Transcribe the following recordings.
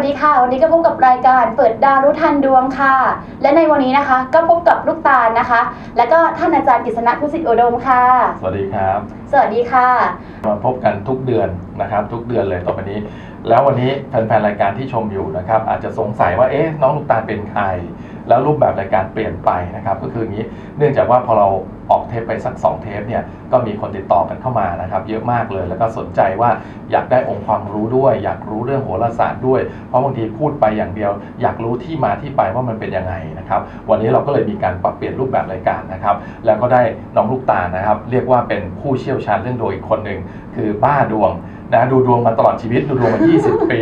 วัสดีค่ะ วันนี้ก็พบกับรายการเปิดดาวรู้ทันดวงค่ะ และในวันนี้นะคะ ก็พบกับลูกตาลนะคะ และก็ท่านอาจารย์กฤษณะพุสิทธิโอดมค่ะ สวัสดีครับ สวัสดีค่ะ มาพบกันทุกเดือนนะครับ ทุกเดือนเลยต่อไปนี้ แล้ววันนี้แฟนๆรายการที่ชมอยู่นะครับ อาจจะสงสัยว่าเอ๊ะน้องลูกตาลเป็นใคร แล้วรูปแบบรายการเปลี่ยนไปนะครับก็คืออย่างนี้เนื่องจากว่าพอเราออกเทปไปสัก 2 เทปเนี่ยก็มีคนติดต่อกันเข้ามานะครับเยอะมากเลย แล้วก็สนใจว่าอยากได้องค์ความรู้ด้วย อยากรู้เรื่องโหราศาสตร์ด้วย เพราะบางทีพูดไปอย่างเดียว อยากรู้ที่มาที่ไปว่ามันเป็นยังไงนะครับวันนี้เราก็เลยมีการปรับเปลี่ยนรูปแบบรายการนะครับแล้วก็ได้น้องลูกตานะครับ เรียกว่าเป็นผู้เชี่ยวชาญเรื่องดวงอีกคนหนึ่งคือบ้าดวง นะดูดวงมาตลอดชีวิตดูดวงมา 20 ปี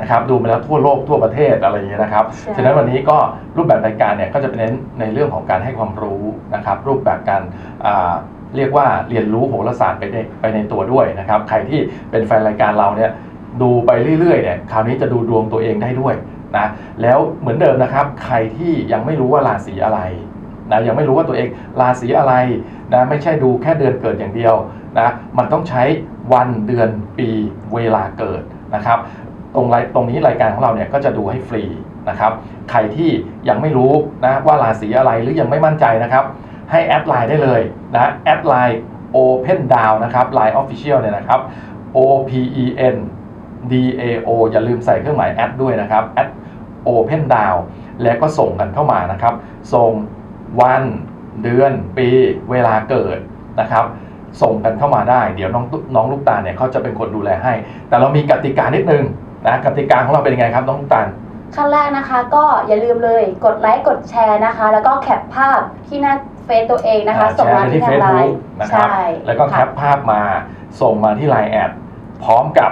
นะครับดูมาแล้วทั่วโลกทั่วประเทศอะไรอย่างเงี้ยนะครับใช่ฉะนั้นวันนี้ก็รูปแบบรายการเนี่ยก็จะเป็นเน้นในเรื่องของการให้ความรู้นะครับรูปแบบการอ่าเรียกว่าเรียนรู้โหราศาสตร์ไปในไปในตัวด้วยนะครับใครที่เป็นแฟนรายการเราเนี่ยดูไปเรื่อยๆเนี่ยคราวนี้จะดูดวงตัวเองได้ด้วยนะแล้วเหมือนเดิมนะครับ ใครที่ยังไม่รู้ว่าราศีอะไรนะยังไม่รู้ว่าตัวเองราศีอะไรนะไม่ใช่ดูแค่เดือนเกิดอย่างเดียวนะมันต้องใช้ วันเดือนปีเวลาเกิดนะครับตรงไลตรงนี้รายการของเราเนี่ยก็จะดูให้ฟรีนะครับใครที่ยังไม่รู้นะว่าราศีอะไรหรือยังไม่มั่นใจนะครับ ให้แอดไลน์ได้เลยนะแอดไลน์ Open Down นะครับ Line Official เนี่ยนะครับ O P E N D A O อย่าลืมใส่เครื่องหมายแอดด้วยนะครับแอด Open Down แล้วก็ส่งกันเข้ามานะครับ ส่งวันเดือนปีเวลาเกิดนะครับ ส่งกันเข้ามาได้ เดี๋ยวน้องตุ๊น้องลูกตาลเนี่ยเขาจะเป็นคนดูแลให้ แต่เรามีกติกานิดนึงนะกติกาของเราเป็นยังไงครับน้องลูกตาลขั้นแรกนะคะก็อย่าลืมเลยกดไลค์กดแชร์นะคะ แล้วก็แคปภาพที่หน้าเฟซตัวเองนะคะอ่าส่งมาแชร์ไปที่ที่ทางไล Facebook น์นะครับใช่แล้วก็แคปะภาพมาส่งมาที่ Line แอดพร้อมกับ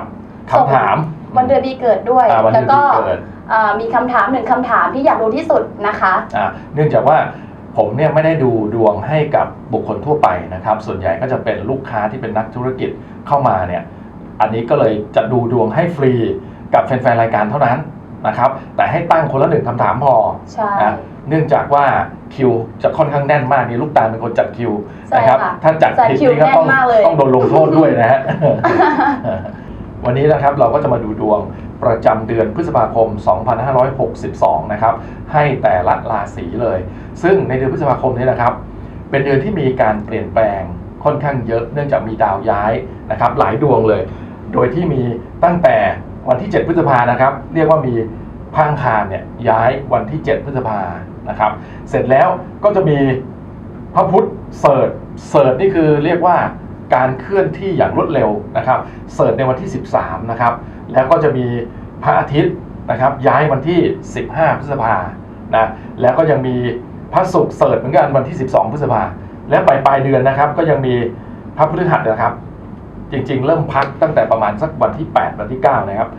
คำถามวันเดือนปีเกิดด้วยอ่าวันแล้เดืวอนก็ปีเกิดอ่ามีคำถามหนึ่งคำถามที่อยากรู้ที่สุดนะคะอ่าเนื่องจากว่า ผมเนี่ยไม่ได้ดูดวงให้กับบุคคลทั่วไปนะครับ ส่วนใหญ่ก็จะเป็นลูกค้าที่เป็นนักธุรกิจเข้ามาเนี่ยอันนี้ก็เลยจะดูดวงให้ฟรีกับแฟนๆรายการเท่านั้นนะครับ แต่ให้ตั้งคนละหนึ่งคำถามพอใช่ นะเนื่องจากว่าคิวจะค่อนข้างแน่นมากนี่ลูกตาลเป็นคนจัดคิวใช่นะครับ ค่ะถ้าจัดจัดผิดคิวนี่ก็ต้องแน่นมากเลย ต้องโดนลงโทษด้วยนะฮะ วันนี้นะครับเราก็จะมาดูดวง ประจำเดือนพฤษภาคม 2562 นะครับ ให้แต่ละราศีเลย ซึ่งในเดือนพฤษภาคมนี้นะครับ เป็นเดือนที่มีการเปลี่ยนแปลงค่อนข้างเยอะ เนื่องจากมีดาวย้ายนะครับ หลายดวงเลย โดยที่มีตั้งแต่วันที่ 7 พฤษภานะครับ เรียกว่ามีพังคารเนี่ยย้ายวันที่ 7 พฤษภานะครับ เสร็จแล้วก็จะมีพระพุธเสิร์ชเสิร์ชนี่คือเรียกว่า การเคลื่อนที่อย่างรวดเร็วนะครับเสิร์ชในวันที่ 13นะครับแล้วก็จะมีพระอาทิตย์นะครับย้ายวันที่ 15 พฤษภานะแล้วก็ยังมีพระศุกร์เสิร์ชเหมือนกันวันที่ 12 พฤษภาและปลายปลายเดือนนะครับก็ยังมีพระพฤหัสนะครับ จริงๆ เริ่มพักตั้งแต่ประมาณสักวันที่ 8 วันที่ 9 นะครับ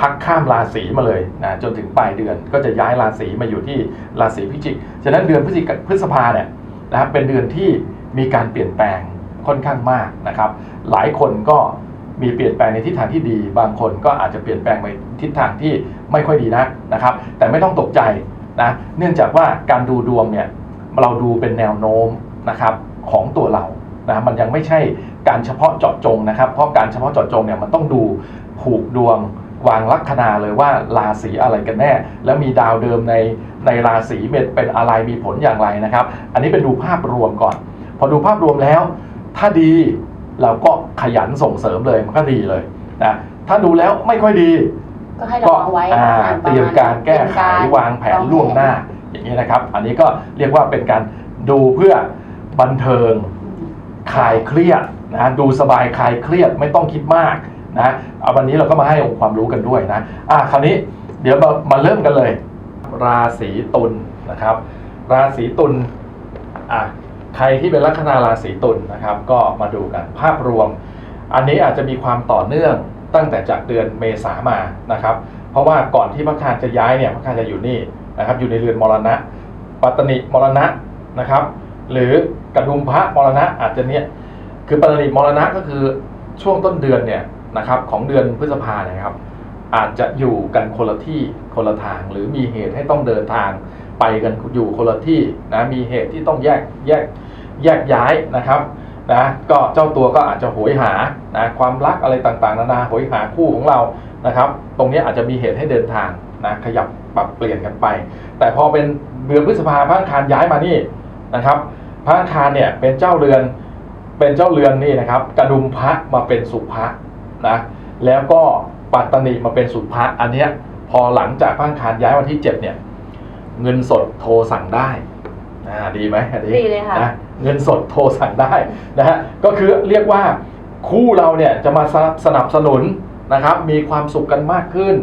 พักข้ามราศีมาเลยนะจนถึงปลายเดือนก็จะย้ายราศีมาอยู่ที่ราศีพิจิก ฉะนั้นเดือนพฤศจิกพฤษภาเนี่ยนะครับเป็นเดือนที่มีการเปลี่ยนแปลง ค่อนข้างมากนะครับ หลายคนก็มีเปลี่ยนแปลงในทิศทางที่ดี บางคนก็อาจจะเปลี่ยนแปลงไปทิศทางที่ไม่ค่อยดีนักนะครับ แต่ไม่ต้องตกใจนะเนื่องจากว่าการดูดวงเนี่ยเราดูเป็นแนวโน้มนะครับของตัวเรานะมันยังไม่ใช่การเฉพาะเจาะจงนะครับ เพราะการเฉพาะเจาะจงเนี่ยมันต้องดูผูกดวงวางลัคนาเลยว่าราศีอะไรกันแน่ แล้วมีดาวเดิมในในราศีเป็นเป็นอะไรมีผลอย่างไรนะครับ อันนี้เป็นดูภาพรวมก่อน พอดูภาพรวมแล้ว ถ้าดีเราก็ขยันส่งเสริมเลยมันก็ดีเลยนะถ้าดูแล้วไม่ค่อยดีก็ให้เราก็เอาไว้อ่าอ่าเตรียมการแก้ไขเตรียมกวางแผนล่วงหน้า อย่างนี้นะครับ อันนี้ก็เรียกว่าเป็นการดูเพื่อบันเทิงคลายเครียดนะดูสบายคลายเครียดไม่ต้องคิดมากนะเอาวันนี้เราก็มาให้องค์ความรู้กันด้วยนะอะคราวนี้เดี๋ยวมามาเริ่มกันเลย ราศีตุลนะครับ ราศีตุลอะ ใครที่เป็นลัคนาราศีตุลนะครับ ก็มาดูกันภาพรวม อันนี้อาจจะมีความต่อเนื่องตั้งแต่จากเดือนเมษามานะครับ เพราะว่าก่อนที่พระคารจะย้ายเนี่ยพระคารจะอยู่นี่นะครับอยู่ในเรือนมรณะ ปัตตนิมรณะนะครับ หรือกระดุมพระมรณะอาจจะเนี่ยคือปัตตนิมรณะก็คือช่วงต้นเดือนเนี่ยนะครับของเดือนพฤษภาเนี่ยครับอาจจะอยู่กันคนละที่คนละทาง หรือมีเหตุให้ต้องเดินทางไปกันอยู่คนละที่นะมีเหตุที่ต้องแยกแยก แยกย้ายนะครับนะก็เจ้าตัวก็อาจจะโหยหานะความรักอะไรต่างๆ นานาโหยหาคู่ของเรานะครับ ตรงนี้อาจจะมีเหตุให้เดินทางนะขยับปรับเปลี่ยนกันไป แต่พอเป็นเดือนพฤษภาพระอังคารย้ายมานี่นะครับพระอังคารเนี่ยเป็นเจ้าเรือนเป็นเจ้าเรือนนี่นะครับ กระดุมพระมาเป็นสุภะนะแล้วก็ปัตตนิมาเป็นสุภะอันเนี้ยพอหลังจากพระอังคารย้ายวันที่7เนี่ยเงินสดโทรสั่งได้อ่าดีไหมอันนี้ดีเลยค่ะนะ เงินสดโทรสั่งได้นะฮะก็คือเรียกว่าคู่เราเนี่ยจะมาสนับสนับสนุนนะครับมีความสุขกันมากขึ้น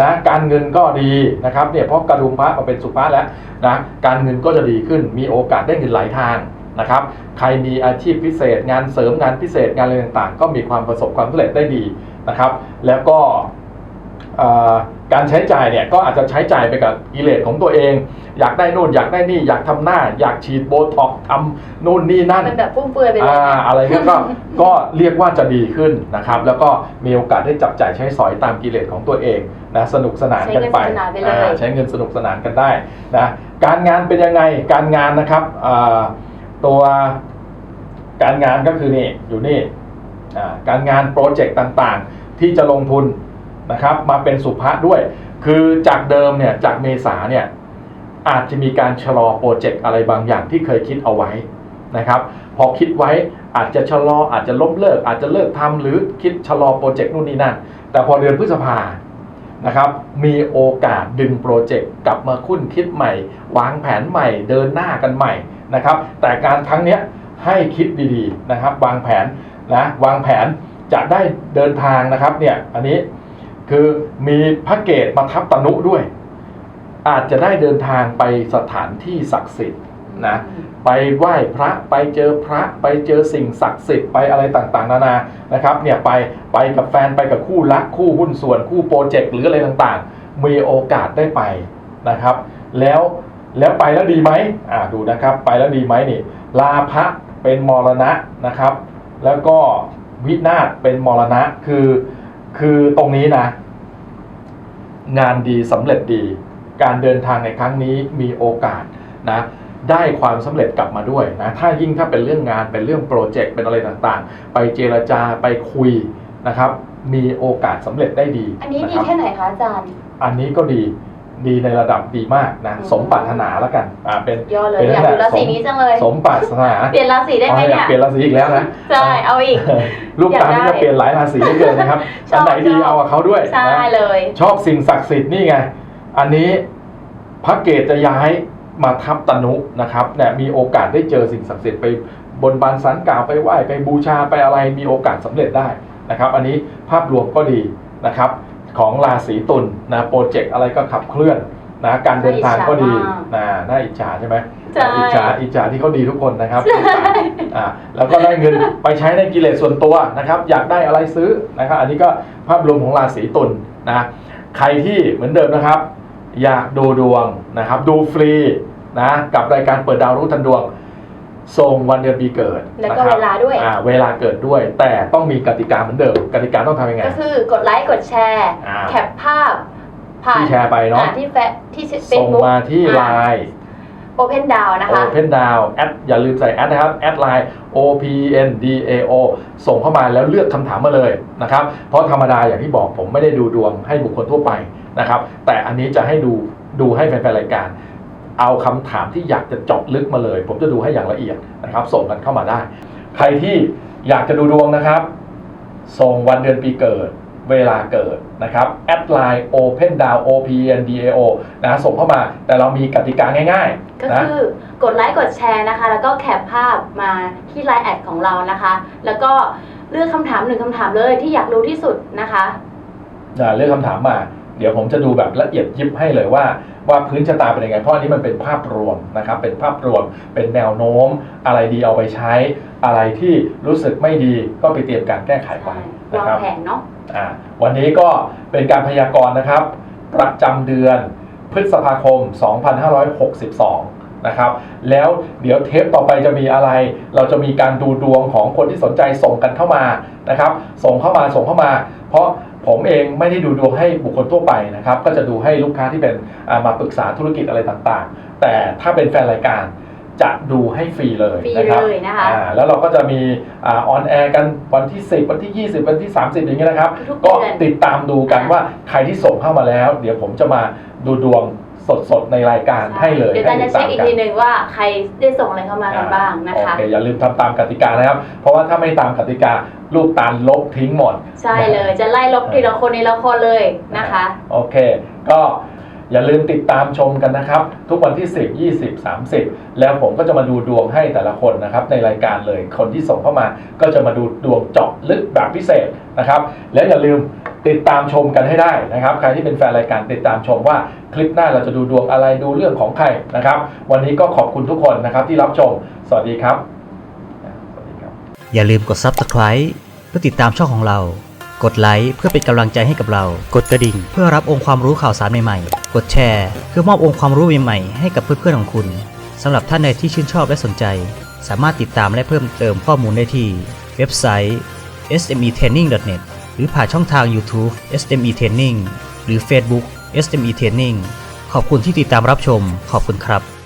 นะการเงินก็ดีนะครับเนี่ยเพราะกระดุมพระมาเป็นสุภาแล้วนะการเงินก็จะดีขึ้นมีโอกาสได้เงินหลายทางนะครับใครมีอาชีพพิเศษ งานเสริมงานพิเศษงานอะไรต่างๆ ก็มีความประสบความสำเร็จได้ดีนะครับ แล้วก็ การใช้จ่ายเนี่ยก็อาจจะใช้จ่ายไปกับกิเลสของตัวเอง อยากได้นู่นอยากได้นี่อยากทำหน้า อยากฉีดโบท็อกซ์ทำนู่นนี่นั่นเป็นแบบฟุ่มเฟือยไปเลยอ่าอะไรเงี้ยก็ก็เรียกว่าจะดีขึ้นนะครับ แล้วก็มีโอกาสได้จับจ่ายใช้สอยตามกิเลสของตัวเองนะสนุกสนานกันไปใช้เงินสนุกสนานไปเลยอ่าใช้เงินสนุกสนานกันได้นะการงานเป็นยังไงการงานนะครับอ่าตัวการงานก็คือนี่อยู่นี่อ่าการงานโปรเจกต์ต่างๆ ที่จะลงทุน นะครับมาเป็นสุภาด้วย คือจากเดิมเนี่ยจากเมษาเนี่ยอาจจะมีการชะลอโปรเจกต์อะไรบางอย่างที่เคยคิดเอาไว้นะครับพอคิดไว้อาจจะชะลออาจจะล้มเลิก อาจจะเลิกทำหรือคิดชะลอโปรเจกต์นู่นนี่นั่น แต่พอเดือนพฤษภานะครับมีโอกาสดึงโปรเจกต์กลับมาคุ้นคิดใหม่ วางแผนใหม่เดินหน้ากันใหม่นะครับแต่การครั้งนี้ให้คิดดีๆนะครับวางแผนนะวางแผนจะได้เดินทางนะครับเนี่ยอันนี้ คือมีพระเกตมาทับตนุด้วย อาจจะได้เดินทางไปสถานที่ศักดิ์สิทธิ์นะไปไหว้พระไปเจอพระไปเจอสิ่งศักดิ์สิทธิ์ไปอะไรต่างๆ นานานะครับเนี่ยไปไปกับแฟนไปกับคู่รักคู่หุ้นส่วนคู่โปรเจกต์หรืออะไรต่างๆ มีโอกาสได้ไปนะครับ แล้วแล้วไปแล้วดีไหมอ่าดูนะครับ ไปแล้วดีไหมนี่ลาภะเป็นมรณะนะครับ แล้วก็วินาศเป็นมรณะคือ คือตรงนี้นะ งานดีสำเร็จดี การเดินทางในครั้งนี้มีโอกาสนะได้ความสำเร็จกลับมาด้วยนะถ้ายิ่งถ้าเป็นเรื่องงานเป็นเรื่องโปรเจกต์เป็นอะไรต่างๆ ไปเจรจาไปคุยนะครับ มีโอกาสสำเร็จได้ดี อันนี้ดีะครับแค่ไหนคะอาจารย์ อันนี้ก็ดี ดีในระดับดีมากนะอืมสมปรารถนาแล้วกันอ่าเป็นยอดเลยเป็นอยากนั่ดูนแหละราศีนี้จังเลยสมปรารถนาเปลี่ยนราศีได้ไหมอ๋ออเนี่ยากยเปลี่ยนราศีอีกแล้วนะใช่เอาอีกลูกตาลอยากได้นี่จะเปลี่ยนหลายราศีเหลือเกินนะครับชอบอันไหนดีชอบเอากับเขาด้วยใช่นะเลย ชอบสิ่งศักดิ์สิทธิ์นี่ไงอันนี้พระเกตจะย้ายมาทับตนุนะครับเนี่ยมีโอกาสได้เจอสิ่งศักดิ์สิทธิ์ไปบนบานสันกล่าวไปไหว้ไปบูชาไปอะไรมีโอกาสสำเร็จได้นะครับ อันนี้ภาพรวมก็ดีนะครับ ของราศีตุลนะโปรเจกต์อะไรก็ขับเคลื่อนนะการเดินทางก็ดีน่าอิจฉามากนะน่าอิจฉาใช่ไหมใช่อิจฉาอิจฉาที่เขาดีทุกคนนะครับอ่าแล้วก็ได้เงินไปใช้ในกิเลสส่วนตัวนะครับ อยากได้อะไรซื้อนะครับ อันนี้ก็ภาพรวมของราศีตุลนะใครที่เหมือนเดิมนะครับ อยากดูดวงนะครับ ดูฟรีนะกับรายการเปิดดาวรู้ทันดวง ส่งวันเดือนปีเกิดแล้วก็นะครับเวลาด้วย อ่าเวลาเกิดด้วย แต่ต้องมีกติกาเหมือนเดิมกติกาต้องทำยังไง ก็คือกดไลค์กดแชร์ อ่า แคปภาพ ผ่านที่แชร์ไปเนาะอ่ที่แฟที่เฟซส่งบุ๊ก มาที่ไลน์ โอเพนดาวนะคะ Open Down แอดอย่าลืมใส่แอดนะครับแอดไลน์ O P N D A O ส่งเข้ามาแล้วเลือกคำถามมาเลยนะครับเพราะธรรมดาอย่างที่บอกผมไม่ได้ดูดวงให้บุคคลทั่วไปนะครับแต่อันนี้จะให้ดูดูให้แฟนๆรายการ เอาคำถามที่อยากจะเจาะลึกมาเลย ผมจะดูให้อย่างละเอียดนะครับ ส่งกันเข้ามาได้ ใครที่อยากจะดูดวงนะครับ ส่งวันเดือนปีเกิดเวลาเกิดนะครับแอดไลน์ Open Down O P N D A O นะส่งเข้ามาแต่เรามีกติกาง่ายก็ๆนะคือกดไลค์กดแชร์นะคะ แล้วก็แคปภาพมาที่ไลน์แอดของเรานะคะ แล้วก็เลือกคำถามหนึ่งคำถามเลยที่อยากรู้ที่สุดนะคะอ่าเลือกคำถามมา เดี๋ยวผมจะดูแบบละเอียดยิบให้เลยว่า ว่าพื้นชะตาเป็นยังไง เพราะอันนี้มันเป็นภาพรวมนะครับ เป็นภาพรวม เป็นแนวโน้ม อะไรดีเอาไปใช้ อะไรที่รู้สึกไม่ดีก็ไปเตรียมการแก้ไขไปใช่นะวางครับแผนเนาะอ่าวันนี้ก็เป็นการพยากรณ์นะครับ ประจำเดือนพฤษภาคม 2562 นะครับ แล้วเดี๋ยวเทปต่อไปจะมีอะไร เราจะมีการดูดวงของคนที่สนใจส่งกันเข้ามานะครับ ส่งเข้ามาส่งเข้ามา เพราะผมเองไม่ได้ดูดวงให้บุคคลทั่วไปนะครับ ก็จะดูให้ลูกค้าที่เป็นอ่ามาปรึกษาธุรกิจอะไรต่างๆ แต่ถ้าเป็นแฟนรายการจะดูให้ฟรีเลยฟรีนะครับเลยนะคะอ่าแล้วเราก็จะมีออนแอร์กันวันที่ 10 วันที่ 20 วันที่ 30 อย่างเงี้ยนะครับทุกๆก็เดือนติดตามดูกันอ่าว่าใครที่ส่งเข้ามาแล้ว เดี๋ยวผมจะมาดูดวง สดๆในรายการให้เลยเดี๋ยวตาให้จะติดเช็ตาคมอีกกันทีหนึ่งว่าใครได้ส่งอะไรเข้ามากันบ้างนะคะโอเคอย่าลืมทำตามกติกานะครับ เพราะว่าถ้าไม่ตามกติกาลูกตาลลบทิ้งหมด ใช่เลย จะไล่ลบทีละคนทีละคนเลยนะคะ โอเค ก็อย่าลืมติดตามชมกันนะครับ ทุกวันที่ 10 20 30 แล้วผมก็จะมาดูดวงให้แต่ละคนนะครับ ในรายการเลยคนที่ส่งเข้ามาก็จะมาดูดวงเจาะลึกแบบพิเศษนะครับ และอย่าลืม ติดตามชมกันให้ได้นะครับ ใครที่เป็นแฟนรายการติดตามชมว่าคลิปหน้าเราจะดูดวงอะไรดูเรื่องของใครนะครับ วันนี้ก็ขอบคุณทุกคนนะครับที่รับชมสวัสดีครับสวัสดีครับ อย่าลืมกด Subscribe เพื่อติดตามช่องของเรา กดไลค์เพื่อเป็นกำลังใจให้กับเรา กดกระดิ่ง เพื่อรับองค์ความรู้ข่าวสารใหม่ๆ กดแชร์เพื่อมอบองค์ความรู้ใหม่ๆให้กับเพื่อนๆของคุณสำหรับท่านใดที่ชื่นชอบและสนใจ สามารถติดตามและเพิ่มเติมข้อมูลได้ที่เว็บไซต์ smetraining.net หรือผ่านช่องทาง YouTube SME Training หรือ Facebook SME Training ขอบคุณที่ติดตามรับชม ขอบคุณครับ